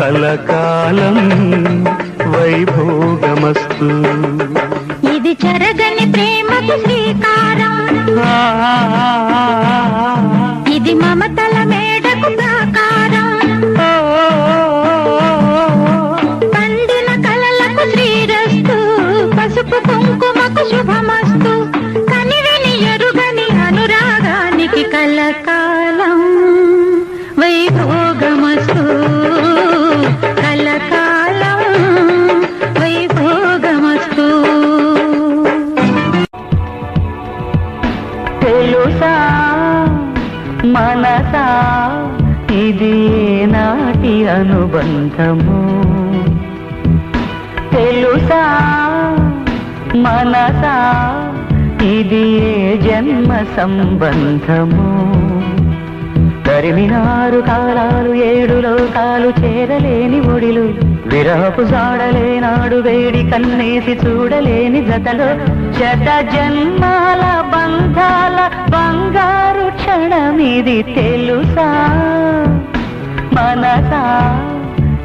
కలకాలం వైభోగమస్తు. ఇది చెరగని ప్రేమకు శ్రీకారం. ఇది మమతల మేడకు ప్రాకారం. పండిన కలలకు శ్రీరస్తు పసుపు కుంకుమకు శుభమస్తు. కనివిని ఎరుగని అనురాగానికి కలకాలం. తెలుసా? మనసా? ఇది నాటి అనుబంధము? తెలుసా? మనసా? ఇది జన్మ సంబంధము? తరిమినారు కాలాలు ఏడు లోకాలు చేరలేని ఒడిలు విరహపు జాడలేనాడు వేడి కన్నేసి చూడలేని జతలో శత జన్మాల ఇది తెలుసా? మనసా?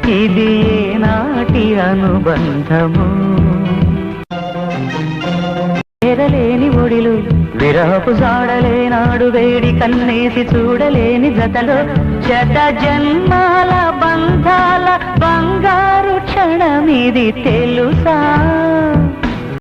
ఇది నాటి అనుబంధము? ఎరలేని ఒడిలు విరహపు జాడలేనాడు వేడి కన్నేసి చూడలేని జతలో. జత జన్మాల బంధాల బంగారు క్షణమిది తెలుసా?